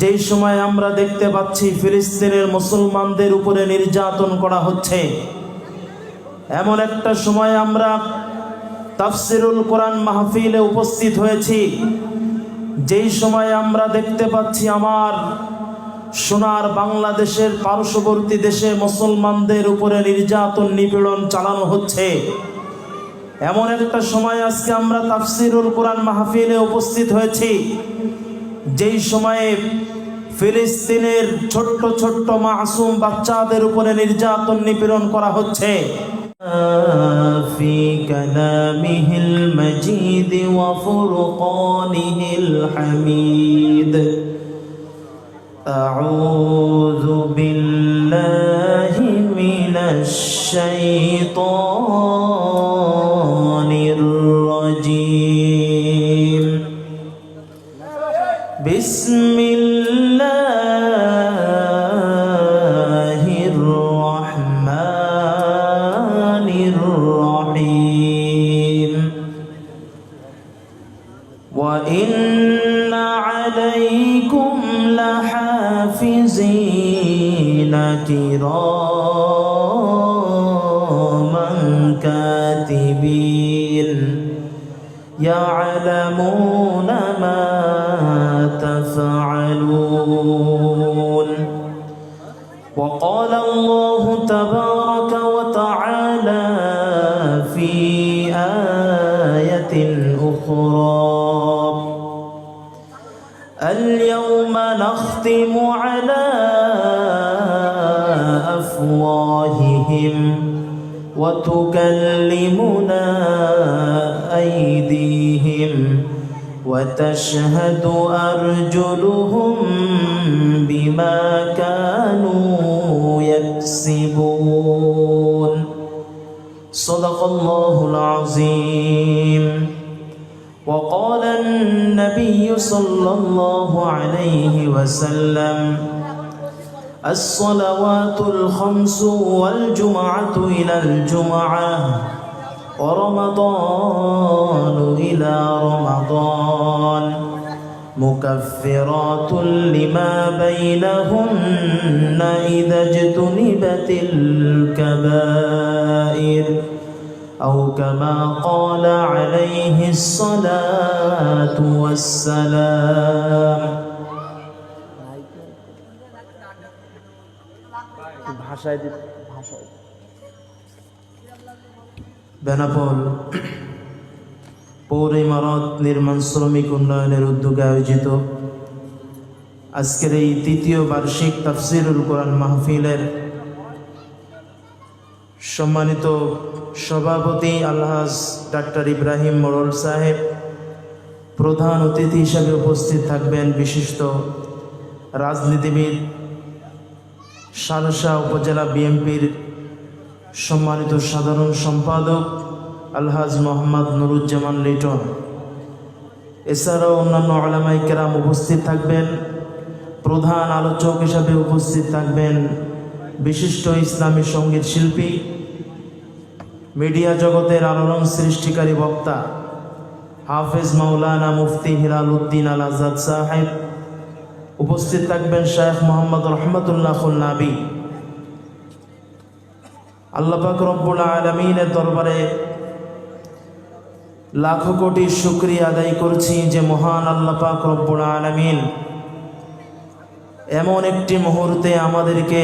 যেই সময় আমরা দেখতে পাচ্ছি ফিলিস্তিনের মুসলমানদের উপরে নির্যাতন করা হচ্ছে, এমন একটা সময় আমরা তাফসিরুল কোরআন মাহফিলে উপস্থিত হয়েছি, যেই সময় আমরা দেখতে পাচ্ছি আমার সোনার বাংলাদেশের পার্শ্ববর্তী দেশে মুসলমানদের উপরে নির্যাতন নিপীড়ন চালানো হচ্ছে। এমন একটা সময় আজকে আমরা তাফসিরুল কোরআন মাহফিলে উপস্থিত হয়েছি যেই সময়ে ফিলিস্তিনের ছোট্ট ছোট্ট মাসুম বাচ্চাদের উপরে নির্যাতন নিপীড়ন করা হচ্ছে في كلامه المجيد وفرقانه الحميد أعوذ بالله من الشيطان كاتبين يعلمون ما تفعلون. وقال الله تبارك وتعالى في آية أخرى اليوم نختم على أفواههم وتكلمنا أيديهم وتشهد أرجلهم بما كانوا يكسبون. صدق الله العظيم. وقال النبي صلى الله عليه وسلم الصلوات الخمس والجمعة إلى الجمعة ورمضان إلى رمضان مكفرات لما بينهن إذا اجتنبت الكبائر أو كما قال عليه الصلاة والسلام ভাষায় দিতে ভাষায়। বেনাপোল, পৌর ইমারত নির্মাণ শ্রমিক উন্নয়নের উদ্যোগে আয়োজিত আজকের এই তৃতীয় বার্ষিক তাফসিরুল কোরআন মাহফিলের সম্মানিত সভাপতি আলহাজ ডাক্তার ইব্রাহিম মোড়ল সাহেব, প্রধান অতিথি হিসাবে উপস্থিত থাকবেন বিশিষ্ট রাজনীতিবিদ সারসা উপজেলা বিএনপির সম্মানিত সাধারণ সম্পাদক আলহাজ মোহাম্মদ নুরুজ্জামান লিটন। এছাড়াও অন্যান্য আলামাই কেরাম উপস্থিত থাকবেন। প্রধান আলোচক হিসাবে উপস্থিত থাকবেন বিশিষ্ট ইসলামী সংগীত শিল্পী, মিডিয়া জগতের আলোড়ন সৃষ্টিকারী বক্তা হাফেজ মাওলানা মুফতি হিলাল উদ্দিন আল আজাদ সাহেব উপস্থিত থাকবেন শেখ মোহাম্মদ রহমতুল্লাহ নাবি আল্লাপাক রব্বুল আলমিনের দরবারে লাখো কোটি শুক্রিয়া আদায় করছি যে মহান আল্লাপাক রব্বুল আলমিন এমন একটি মুহূর্তে আমাদেরকে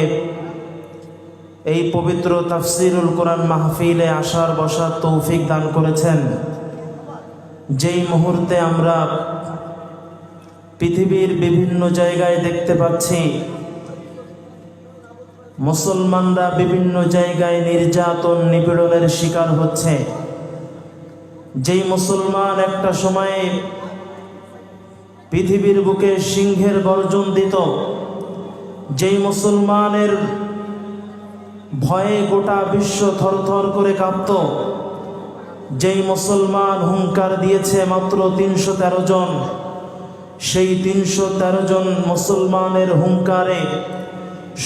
এই পবিত্র তাফসিরুল কোরআন মাহফিলে আসার বসার তৌফিক দান করেছেন। যেই মুহূর্তে আমরা পৃথিবীর বিভিন্ন জায়গায় দেখতে পাচ্ছি। মুসলমানরা বিভিন্ন জায়গায় নির্যাতন, নিপীড়নের শিকার হচ্ছে। যেই মুসলমান একটা সময়ে পৃথিবীর বুকে সিংহের গর্জন দিত, যেই মুসলমানের ভয়ে গোটা বিশ্ব থরথর করে কাঁপত, যেই মুসলমান হুঙ্কার দিয়েছে মাত্র তিনশো তেরো জন। সেই তিনশো তেরো জন মুসলমানের হুঙ্কারে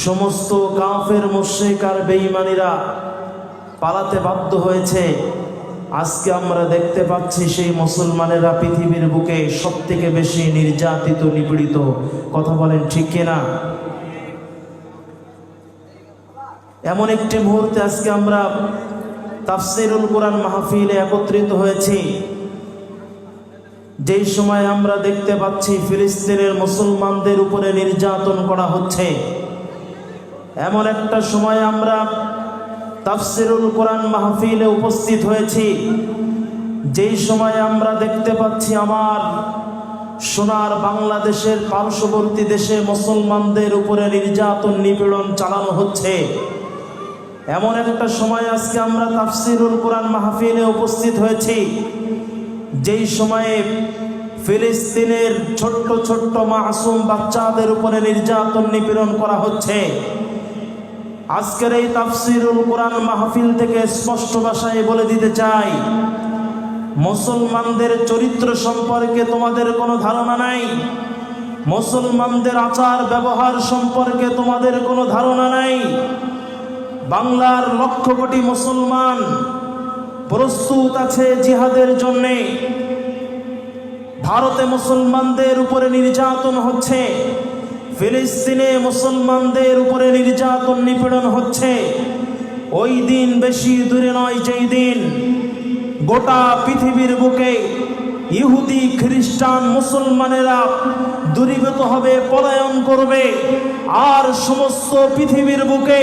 সমস্ত কাফের মুশ্রিক আর বেঈমানিরা পালাতে বাধ্য হয়েছে। আজকে আমরা দেখতে পাচ্ছি সেই মুসলমানেরা পৃথিবীর বুকে সব থেকে বেশি নির্যাতিত, নিপীড়িত। কথা বলেন ঠিক কিনা? এমন একটি মুহূর্তে আজকে আমরা তাফসিরুল কোরআন মাহফিলে একত্রিত হয়েছি। যেই সময় আমরা দেখতে পাচ্ছি ফিলিস্তিনের মুসলমানদের উপরে নির্যাতন করা হচ্ছে, এমন একটা সময় আমরা তাফসিরুল কোরআন মাহফিলে উপস্থিত হয়েছি। যেই সময় আমরা দেখতে পাচ্ছি আমার সোনার বাংলাদেশের পার্শ্ববর্তী দেশে মুসলমানদের উপরে নির্যাতন নিপীড়ন চালানো হচ্ছে। এমন একটা সময় আজকে আমরা তাফসিরুল কোরআন মাহফিলে উপস্থিত হয়েছি। যেই সময়ে ফিলিস্তিনের ছোট্ট ছোট্ট মাসুম বাচ্চাদের উপরে নির্যাতন নিপীড়ন করা হচ্ছে। আজকের এই তাফসিরুল কোরআন মাহফিল থেকে স্পষ্ট ভাষায় বলে দিতে চাই, মুসলমানদের চরিত্র সম্পর্কে তোমাদের কোনো ধারণা নাই, মুসলমানদের আচার ব্যবহার সম্পর্কে তোমাদের কোনো ধারণা নাই। বাংলার লক্ষ কোটি মুসলমান প্রস্তুত আছে জিহাদের জন্যে। ভারতে মুসলমানদের উপরে নির্যাতন হচ্ছে, ফিলিস্তিনে মুসলমানদের উপরে নির্যাতন নিপীড়ন হচ্ছে। ওই দিন বেশি দূরে নয় যেই দিন গোটা পৃথিবীর বুকে ইহুদি, খ্রিস্টান, মুসলমানেরা দূরীভূত হবে, পলায়ন করবে। আর সমস্ত পৃথিবীর বুকে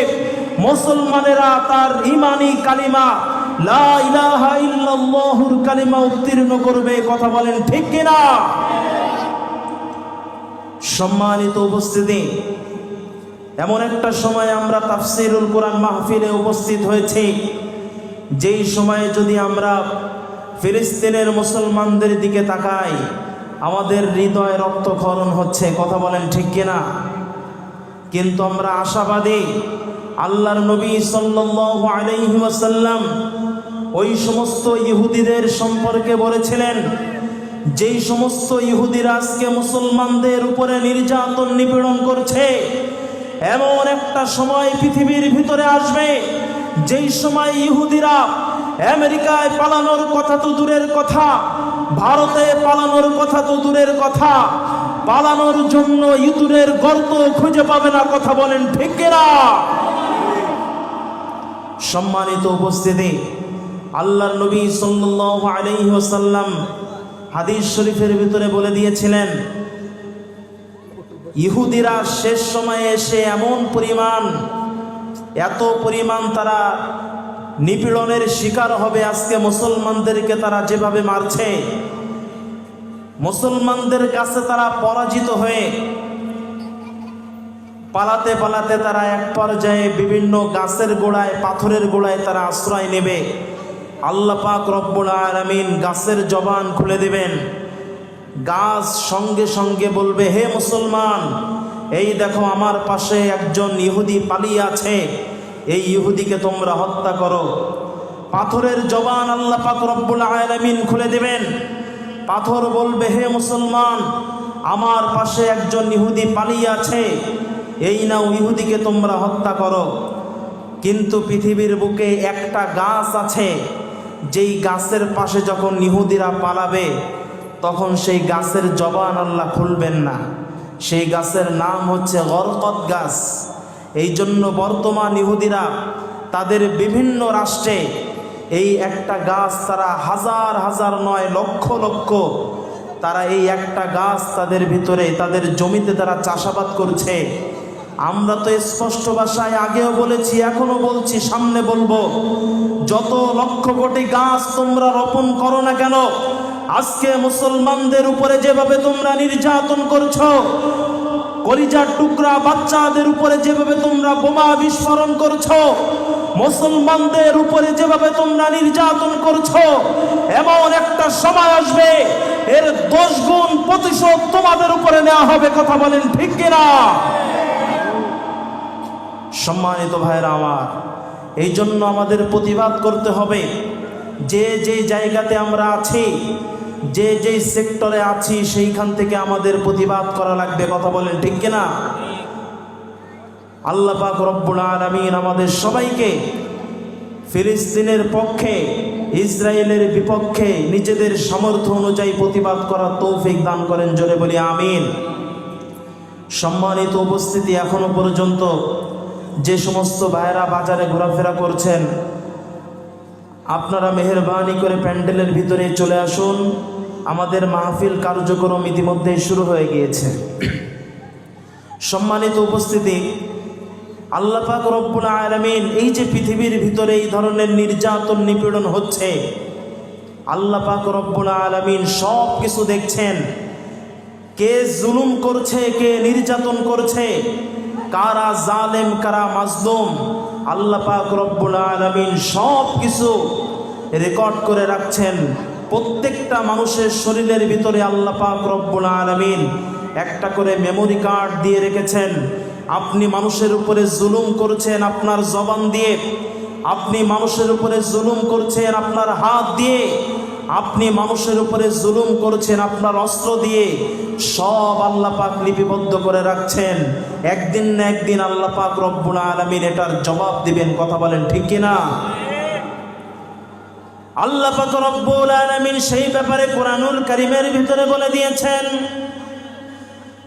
মুসলমানেরা তার ইমানি কালিমা লা ইলাহা ইল্লাল্লাহুর কালিমা উত্তীর্ণ করবে, কথা বলেন ঠিক কিনা? সম্মানিত উপস্থিতি, এমন একটা সময় আমরা তাফসিরুল কোরআন মাহফিলে উপস্থিত হয়েছি, যেই সময়ে যদি আমরা ফিলিস্তিনের মুসলমানদের দিকে তাকাই, আমাদের হৃদয় রক্তক্ষরণ হচ্ছে, কথা বলেন ঠিক কিনা? কিন্তু আমরা আশাবাদী, আল্লাহর নবী সাল্লাল্লাহু আলাইহি ওয়াসাল্লাম ওই সমস্ত ইহুদিদের সম্পর্কে বলেছিলেন, যেই সমস্ত ইহুদিরা আজকে মুসলমানদের উপরে নির্যাতন নিপীড়ন করছে, এমন একটা সময় পৃথিবীর ভিতরে আসবে, যেই সময় ইহুদিরা আমেরিকায় পালানোর কথা তো দূরের কথা, ভারতে পালানোর কথা তো দূরের কথা, পালানোর জন্য ইঁদুরের গর্ত খুঁজে পাবে না কথা বলেন ঠিক কিনা? সম্মানিত উপস্থিতি আল্লাহর নবী সাল্লাল্লাহু আলাইহি ওয়াসাল্লাম হাদিস শরীফের ভিতরে বলে দিয়েছিলেন, ইহুদিরা শেষ সময়ে এসে এমন পরিমাণ, এত পরিমাণ তারা নিপীড়নের শিকার হবে, আজকে মুসলমানদেরকে তারা যেভাবে মারছে, মুসলমানদের কাছে তারা পরাজিত হয়ে পালাতে পালাতে তারা এক পর্যায়ে বিভিন্ন গাছের গোড়ায়, পাথরের গোড়ায় তারা আশ্রয় নেবে। আল্লাহ পাক রব্বুল আলামিন গাছের জবান খুলে দিবেন। গাছ সঙ্গে সঙ্গে বলবে, হে মুসলমান, এই দেখো আমার পাশে একজন ইহুদি পালিয়ে আছে। এই ইহুদিকে তোমরা হত্যা করো। পাথরের জবান আল্লাহ পাক রব্বুল আলামিন খুলে দিবেন। পাথর বলবে, হে মুসলমান, আমার পাশে একজন ইহুদি পালিয়ে আছে। এই নাও ইহুদিকে তোমরা হত্যা করো। কিন্তু পৃথিবীর বুকে একটা গাছ আছে। যেই গাছের পাশে যখন নিহুদিরা পালাবে, তখন সেই গাছের জবান আল্লাহ খুলবেন না। সেই গাছের নাম হচ্ছে গরকত গাছ। এই জন্য বর্তমান ইহুদিরা তাদের বিভিন্ন রাষ্ট্রে এই একটা গাছ তারা হাজার হাজার নয়, লক্ষ লক্ষ, তারা এই একটা গাছ তাদের ভিতরে, তাদের জমিতে তারা চাষাবাদ করছে। আমরা তো স্পষ্ট ভাষায় আগেও বলেছি এখনও বলছি, সামনে বলব। যত লক্ষ কোটি গাছ তোমরা রোপণ করো না কেন, আজকে মুসলমানদের উপরে যেভাবে তোমরা নির্যাতন করছ, কলিজার টুকরা বাচ্চাদের উপরে যেভাবে তোমরা বোমা বিস্ফোরণ করছ, মুসলমানদের উপরে যেভাবে তোমরা নির্যাতন করছ, এমন একটা সময় আসবে, এর দশ গুণ প্রতিশোধ তোমাদের উপরে নেওয়া হবে, কথা বলেন ঠিক কিনা? সম্মানিত ভাইরা আমার, এই জন্য আমাদের প্রতিবাদ করতে হবে। যে যে জায়গাতে আমরা আছি, যে যেই সেক্টরে আছি, সেইখান থেকে আমাদের প্রতিবাদ করা লাগবে। কথা বলেন ঠিক কিনা? আল্লাহ পাক রব্বুল আলামিন আমাদের সবাইকে ফিলিস্তিনের পক্ষে, ইসরায়েলের বিপক্ষে নিজেদের সামর্থ্য অনুযায়ী প্রতিবাদ করার তৌফিক দান করেন। জোরে বলি, আমিন। সম্মানিত উপস্থিতি এখনও পর্যন্ত যে সমস্ত ভাইয়েরা বাজারে ঘোরাফেরা করছেন, আপনারা মেহরবানি করে প্যান্ডেলের ভিতরে চলে আসুন। আমাদের মাহফিল কার্যক্রম ইতিমধ্যেই শুরু হয়ে গিয়েছে। সম্মানিত উপস্থিতি, আল্লাহ পাক রব্বুল আলামিন এই যে পৃথিবীর ভিতরে এই ধরনের নির্যাতন নিপীড়ন হচ্ছে, আল্লাহ পাক রব্বুল আলামিন সব কিছু দেখছেন। কে জুলুম করছে, কে নির্যাতন করছে কারা জালেম, কারা মাজলুম, আল্লাহ পাক রব্বুল আলামিন সব কিছু রেকর্ড করে রাখছেন। প্রত্যেকটা মানুষের শরীরের ভিতরে আল্লাহ পাক রব্বুল আলামিন একটা করে মেমোরি কার্ড দিয়ে রেখেছেন। আপনি মানুষের উপরে জুলুম করছেন আপনার জবান দিয়ে। আপনি মানুষের উপরে জুলুম করছেন আপনার হাত দিয়ে। আপনি মানুষের উপরে জুলুম করছেন আপনার অস্ত্র দিয়ে সব আল্লাহ পাক লিপিবদ্ধ করে রাখছেন একদিন না একদিন আল্লাহ পাক রব্বুল আলামিন এটার জবাব দিবেন কথা বলেন ঠিক কিনা আল্লাহ পাক রব্বুল আলামিন সেই ব্যাপারে কোরআনুল কারীমের ভিতরে বলে দিয়েছেন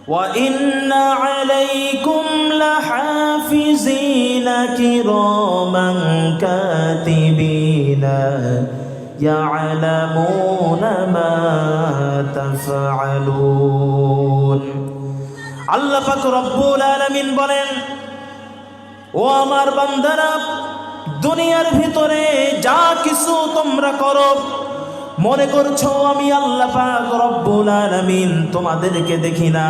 وإن عليكم لحافظين كراما كاتبين يعلمون ما تفعلون আল্লাহ পাক রব্বুল আলামিন বলেন ও আমার বান্দারা দুনিয়ার ভিতরে যা কিছু তোমরা করো মনে করছো আমি আল্লাহ পাক রব্বুল আলামিন তোমাদেরকে দেখি না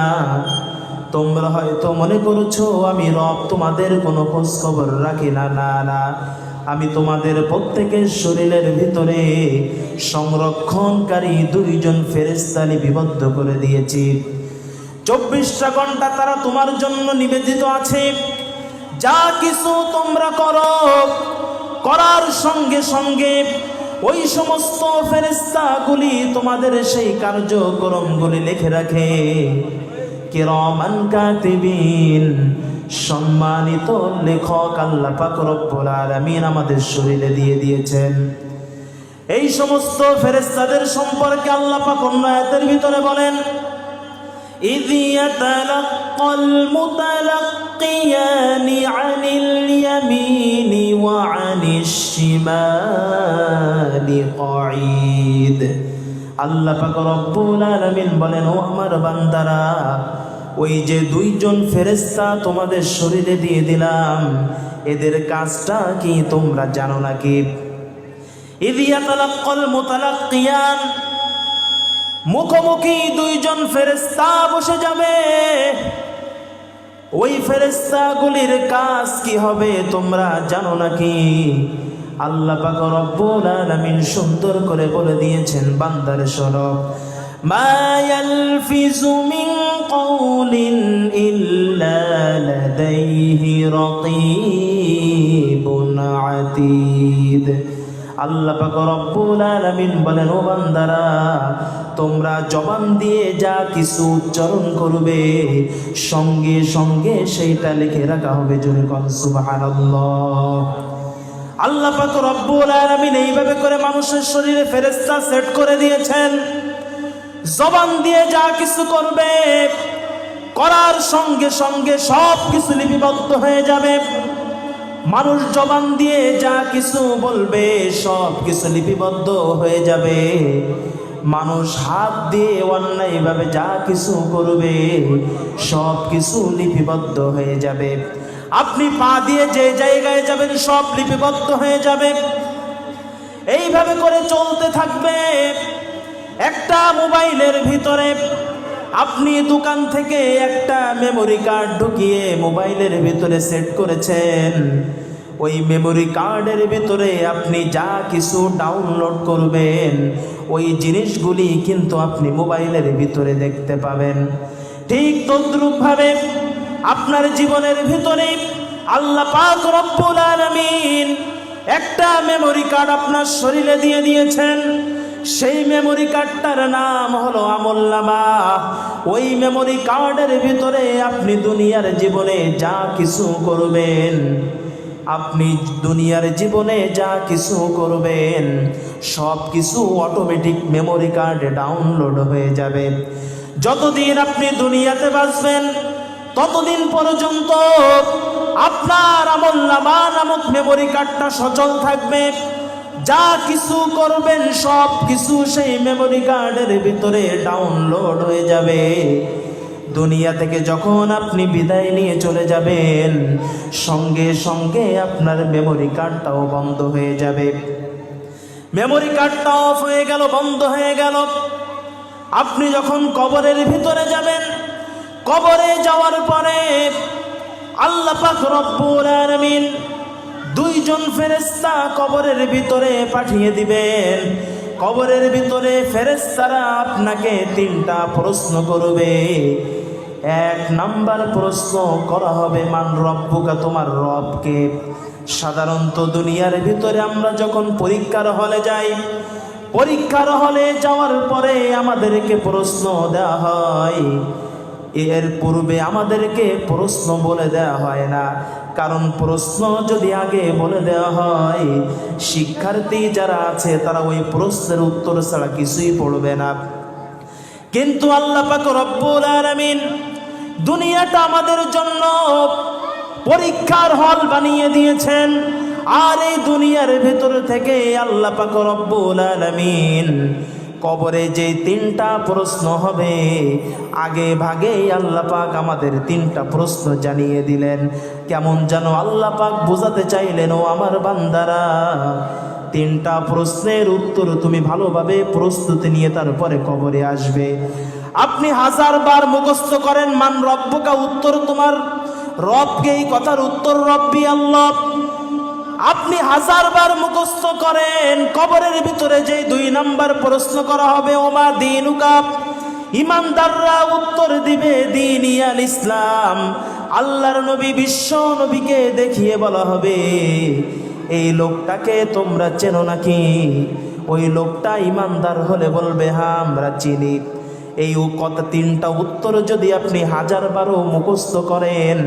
তোমরা হয়তো মনে করছো আমি রব তোমাদের কোনো খোঁজ খবর রাখি না না না আমি তোমাদের প্রত্যেকের শরীরের ভিতরে সংরক্ষণকারী দুইজন ফেরেস্তা লিপিবদ্ধ করে দিয়েছি। চব্বিশটা ঘণ্টা তারা তোমার জন্য নিবেদিত আছে। যা কিছু তোমরা করো, করার সঙ্গে সঙ্গে ওই সমস্ত ফেরেস্তাগুলি তোমাদের সেই কার্যক্রমগুলি লিখে রাখে। কিরমান কাতিবিন সম্মানিত লেখক আল্লাহ পাক রব্বুল আলামিন আমাদের শরীরে দিয়ে দিয়েছেন এই সমস্ত ফেরেস্তাদের সম্পর্কে আল্লাহ পাক অন্য আয়াতের ভিতরে বলেন إذ يتلقى المتلقيان عن اليمين وعن الشمال قعيد আল্লাহ পাক রব্বুল আলামিন বলেন ও আমার বান্দারা ওই যে দুইজন ফেরেশতা তোমাদের শরীরে দিয়ে দিলাম, এদের কাজটা কি তোমরা জানো নাকি? মুখোমুখি দুইজন ফেরেস্তা বসে যাবে। ওই ফেরেস্তাগুলির কাজ কি হবে তোমরা জানো নাকি? আল্লাহ পাক রব্বুল আলামিন সুন্দর করে বলে দিয়েছেন, বান্দার সরব। মা ইয়ালফিজু মিন কওলিন ইল্লা লাদাইহি রাকীবুন আতীদ। আল্লাহ রব্বুল আলামিন বলেন, ও বান্দারা, তোমরা জবান দিয়ে যা কিছু উচ্চারণ করবে, সঙ্গে সঙ্গে সেইটা লিখে রাখা হবে জোরে কন, সুবহানাল্লাহ। আল্লাহ পাক রব্বুল আলামিন এইভাবে করে মানুষের শরীরে ফেরেশতা সেট করে দিয়েছেন। জবান দিয়ে যা কিছু করবে, করার সঙ্গে সঙ্গে সব কিছু লিপিবদ্ধ হয়ে যাবে। মানুষ জবান দিয়ে যা কিছু বলবে, সব কিছু লিপিবদ্ধ হয়ে যাবে। মানুষ হাত দিয়ে অন্যায়ভাবে যা কিছু করবে, সব কিছু লিপিবদ্ধ হয়ে যাবে। আপনি পা দিয়ে যে জায়গায় যাবেন, সব লিপিবদ্ধ হয়ে যাবে। এইভাবে করে চলতে থাকবে। একটা মোবাইলের ভিতরে আপনি দোকান থেকে একটা মেমোরি কার্ড ঢুকিয়ে মোবাইলের ভিতরে সেট করেছেন। ওই মেমোরি কার্ডের ভিতরে আপনি যা কিছু ডাউনলোড করবেন, ওই জিনিসগুলি কিন্তু আপনি মোবাইলের ভিতরে দেখতে পাবেন। ঠিক তদ্রূপভাবে আপনার জীবনের ভিতরে আল্লাহ পাক রব্বুল আলামিন একটা মেমোরি কার্ড আপনার শরীরে দিয়ে দিয়েছেন। সেই মেমোরি কার্ডটার নাম হলো আমল্লামা। ওই মেমোরি কার্ডের ভিতরে আপনি দুনিয়ার জীবনে যা কিছু করবেন, আপনি দুনিয়ার জীবনে যা কিছু করবেন সব কিছু অটোমেটিক মেমোরি কার্ডে ডাউনলোড হয়ে যাবে। যতদিন আপনি দুনিয়াতে বাঁচবেন, ততদিন পর্যন্ত আপনার আমল নামা নামক মেমোরি কার্ডটা সচল থাকবে। যা কিছু করবেন, সব কিছু সেই মেমোরি কার্ডের ভিতরে ডাউনলোড হয়ে যাবে। দুনিয়া থেকে যখন আপনি বিদায় নিয়ে চলে যাবেন, সঙ্গে সঙ্গে আপনার মেমোরি কার্ডটাও বন্ধ হয়ে যাবে। মেমোরি কার্ডটা অফ হয়ে গেল, বন্ধ হয়ে গেল। আপনি যখন কবরের ভিতরে যাবেন, কবরে যাওয়ার পরে আল্লাহ পাক রব্বুল আলামিন দুইজন ফেরেশতা কবরের ভিতরে পাঠিয়ে দিবেন। কবরের ভিতরে ফেরেশতারা আপনাকে তিনটা প্রশ্ন করবে। এক নাম্বার প্রশ্ন করা হবে, মান রব্বুকা, তোমার রবকে? সাধারণত দুনিয়ার ভিতরে আমরা যখন পরীক্ষার হলে যাই, পরীক্ষার হলে যাওয়ার পরে আমাদেরকে প্রশ্ন দেওয়া হয় এর পূর্বে আমাদেরকে প্রশ্ন বলে দেওয়া হয় না। কারণ প্রশ্ন যদি আগে বলে দেওয়া হয়, শিক্ষার্থী যারা আছে তারা ওই প্রশ্নের উত্তর ছাড়া কিছুই পড়বে না। কিন্তু আল্লাহ পাক রব্বুল আলামিন দুনিয়াটা আমাদের জন্য পরীক্ষার হল বানিয়ে দিয়েছেন। আর এই দুনিয়ার ভেতর থেকে আল্লাহ পাক রব্বুল আলামিন কবরে যে তিনটা প্রশ্ন হবে, আগে ভাগে আল্লাহ পাক আমাদের তিনটা প্রশ্ন জানিয়ে দিলেন। কেমন যেন আল্লাহ পাক বোঝাতে চাইলেন, ও আমার বান্দারা, তিনটা প্রশ্নের উত্তর তুমি ভালোভাবে প্রস্তুতি নিয়ে তারপরে কবরে আসবে। আপনি হাজার বার মুখস্থ করেন, মান রব্বকা উত্তর তোমার রবকে, এই কথার উত্তর রব্বি আল্লাহ। আপনি হাজার বার মুখস্থ করেন, কবরের ভিতরে যে দুই নাম্বার প্রশ্ন করা হবে, ওমা দিনুকা? ইমানদাররা উত্তর দিবে দিন ইয়াল ইসলাম। আল্লাহর নবী বিশ্ব নবীকে দেখিয়ে বলা হবে, এই লোকটাকে তোমরা চেনো নাকি? ওই লোকটা ইমানদার হলে বলবে হ্যাঁ আমরা চিনি। এই কথা তিনটা উত্তর যদি আপনি হাজার বারো মুখস্থ করেন,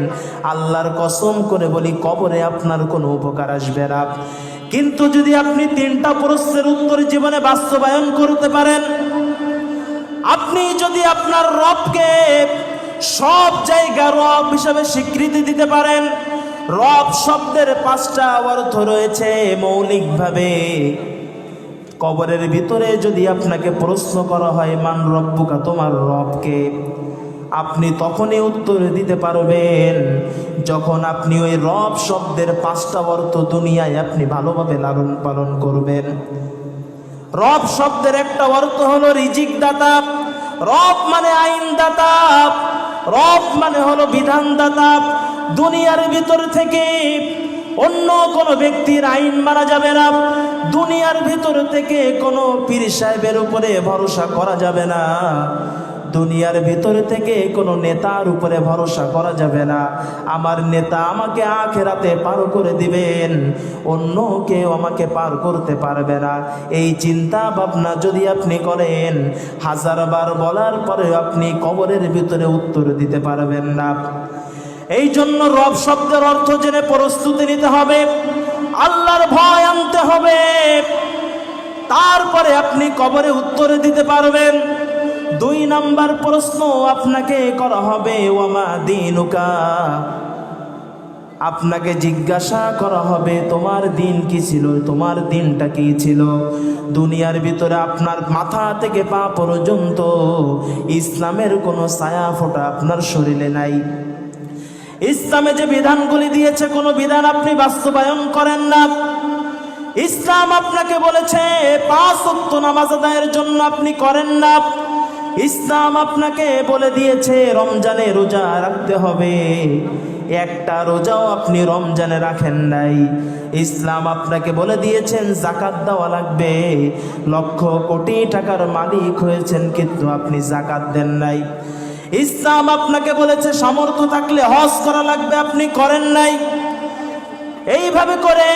আল্লাহর কসম করে বলি কবরে আপনার কোনো উপকার আসবে না। কিন্তু যদি আপনি তিনটা প্রশ্নের উত্তর জীবনে বাস্তবায়ন করতে পারেন, আপনি যদি আপনার রবকে সব জায়গা রব হিসাবে স্বীকৃতি দিতে পারেন, রব শব্দের পাঁচটা অর্থ রয়েছে মৌলিকভাবে। কবরের ভিতরে যদি আপনাকে প্রশ্ন করা হয়, মান রব্বুকা, তোমার রবকে? আপনি তখনই উত্তর দিতে পারবেন, যখন আপনি ওই রব শব্দের পাঁচটা অর্থ দুনিয়ায় আপনি ভালোভাবে লালন পালন করবেন। রব শব্দের একটা অর্থ হলো রিজিক দাতা রব মানে আইন দাতা রব মানে হলো বিধান দাতা দুনিয়ার ভিতর থেকে অন্য কোনো ব্যক্তির আইন মানা যাবে না। দুনিয়ার ভিতর থেকে কোনো পীর সাহেবের উপরে ভরসা করা যাবে না। দুনিয়ার ভিতর থেকে কোনো নেতার উপরে ভরসা করা যাবে না। আমার নেতা আমাকে আখেরাতে পার করে দিবেন, অন্য কেউ আমাকে পার করতে পারবে না। এই চিন্তা ভাবনা যদি আপনি করেন, হাজার বার বলার পরে আপনি কবরের ভিতরে উত্তর দিতে পারবেন না। এই জন্য রব শব্দের অর্থ জেনে প্রস্তুতি নিতে হবে। আল্লাহর ভয় আনতে হবে। তারপরে আপনি কবরে উত্তরে দিতে পারবেন। দুই নাম্বার প্রশ্ন আপনাকে করা হবে, ওয়ামা দিনুকা? আপনাকে জিজ্ঞাসা করা হবে, তোমার দিন কি ছিল? তোমার দিনটা কি ছিল? দুনিয়ার ভিতরে আপনার মাথা থেকে পা পর্যন্ত ইসলামের কোনো ছায়া ফোটা আপনার শরীরে নাই। ইসলামে যে বিধানগুলি দিয়েছে, কোনো বিধান আপনি বাস্তবায়ন করেন না। ইসলাম আপনাকে বলেছে, পাঁচ নামাজ আদায়ের জন্য আপনি করেন না। ইসলাম আপনাকে বলে দিয়েছে, রমজানে রোজা রাখতে হবে। একটা রোজাও আপনি রমজানে রাখেন নাই। ইসলাম আপনাকে বলে দিয়েছেন, জাকাত দেওয়া লাগবে। লক্ষ কোটি টাকার মালিক হয়েছেন, কিন্তু আপনি জাকাত দেন নাই। ইসলাম আপনাকে বলেছে, সামর্থ্য থাকলে হজ করা লাগবে, আপনি করেন নাই। এইভাবে করে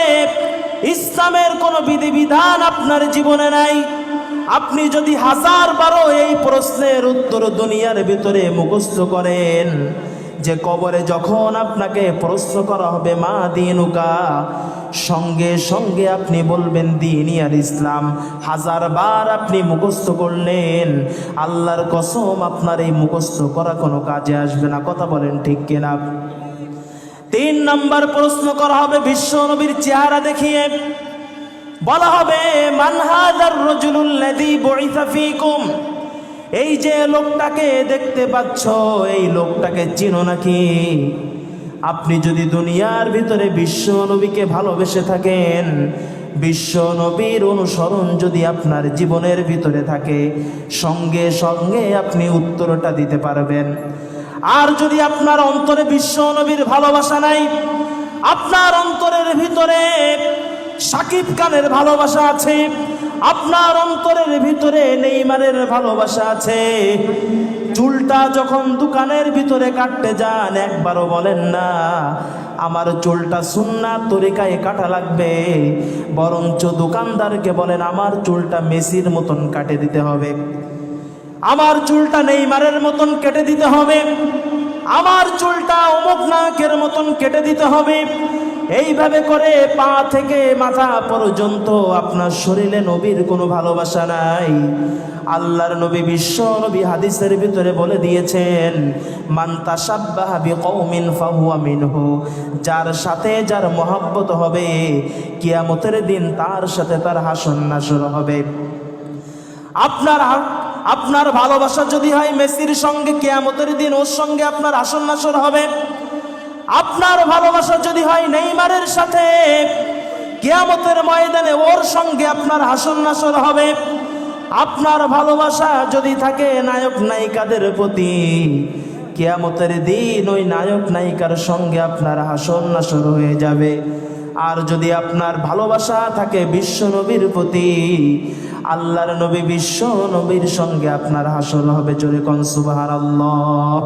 ইসলামের কোনো বিধিবিধান আপনার জীবনে নাই। আপনি যদি হাজার বারো এই প্রশ্নের উত্তর দুনিয়ার ভিতরে মুখস্থ করেন যে কবরে যখন আপনাকে প্রশ্ন করা হবে, মা দিনুকা? সঙ্গে সঙ্গে আপনি বলবেন দিনই আর ইসলাম। হাজার বার আপনি মুখস্থ করলেন। আল্লাহর কসম, আপনার এই মুখস্থ করা কোনো কাজে আসবে না। কথা বলেন ঠিক কিনা? তিন নম্বর প্রশ্ন করা হবে, বিশ্ব নবীর চেহারা দেখিয়ে। বলা হবে মানহাদার রজুলুল্লাযী বুইসা ফীকুম। এই যে লোকটাকে দেখতে পাচ্ছ, এই লোকটাকে চিনো নাকি? আপনি যদি দুনিয়ার ভিতরে বিশ্ব নবীকে ভালোবেসে থাকেন, বিশ্ব নবীর অনুসরণ যদি আপনার জীবনের ভিতরে থাকে, সঙ্গে সঙ্গে আপনি উত্তরটা দিতে পারবেন। আর যদি আপনার অন্তরে বিশ্ব নবীর ভালোবাসা নাই, আপনার অন্তরের ভিতরে সাকিব খানের ভালোবাসা আছে আপনার অন্তরের ভিতরে নেইমারের ভালোবাসা আছে। চুলটা যখন দোকানের ভিতরে কাটতে যান, একবারও বলেন না, আমার চুলটা সুন্না তরিকায় কাটা লাগবে। বরঞ্চ দোকানদারকে বলেন, আমার চুলটা মেসির মতন কাটে দিতে হবে। আমার চুলটা নেইমারের মতন কেটে দিতে হবে। আমার চুলটা অমুক নায়কের মতন কেটে দিতে হবে। এইভাবে করে পা থেকে মাথা পর্যন্ত আপনার শরীরে নবীর কোনো ভালোবাসা নাই। আল্লাহর নবী বিশ্ব নবী হাদিসের ভিতরে বলে দিয়েছেন মান্তা সাব্বাহা কৌমিন ফাহুয়া মিনহু। যার সাথে যার মহাব্বত হবে, কিয়ামতের দিন তার সাথে তার হাসন নাসর হবে। আপনার আপনার ভালোবাসা যদি হয়, মেসির সঙ্গে কেয়ামতের দিন ওর সঙ্গে আপনার আসন নাসর হবে। আপনার ভালোবাসা যদি হয় নেইমারের সাথে, কেয়ামতের ময়দানে ওর সঙ্গে আপনার হাসন নাসর হবে। আপনার ভালোবাসা যদি থাকে নায়ক নায়িকাদের প্রতি, কেয়ামতের দিন ওই নায়ক নায়িকার সঙ্গে আপনার হাসন নাসর হয়ে যাবে। আর যদি আপনার ভালোবাসা থাকে বিশ্ব নবীর প্রতি, আল্লাহর নবী বিশ্ব নবীর সঙ্গে আপনার হাসন হবে। জোরে কনসুবাহার আল্লাহ